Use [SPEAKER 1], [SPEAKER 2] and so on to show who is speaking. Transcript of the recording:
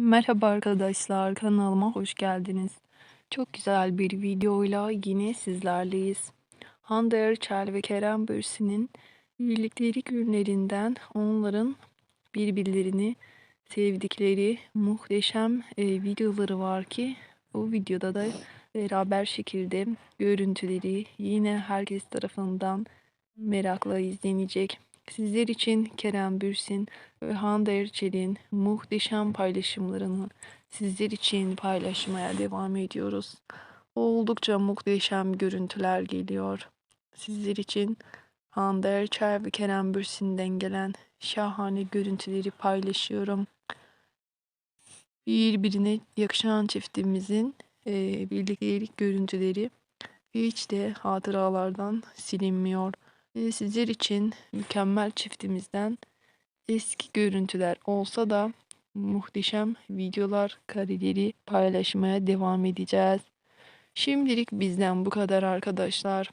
[SPEAKER 1] Merhaba arkadaşlar, kanalıma hoş geldiniz. Çok güzel bir videoyla yine sizlerleyiz. Hande Erçel ve Kerem Bürsin'in birliktelik günlerinden onların birbirlerini sevdikleri muhteşem e, videoları var ki bu videoda da beraber şekilde görüntüleri yine herkes tarafından merakla izlenecek. Sizler için Kerem Bürsin ve Hande Erçel'in muhteşem paylaşımlarını sizler için paylaşmaya devam ediyoruz. Oldukça muhteşem görüntüler geliyor. Sizler için Hande Erçel ve Kerem Bürsin'den gelen şahane görüntüleri paylaşıyorum. Birbirine yakışan çiftimizin e, birliktelik görüntüleri hiç de hatıralardan silinmiyor. E, sizler için mükemmel çiftimizden eski görüntüler olsa da muhteşem videolar, kareleri paylaşmaya devam edeceğiz. Şimdilik bizden bu kadar arkadaşlar.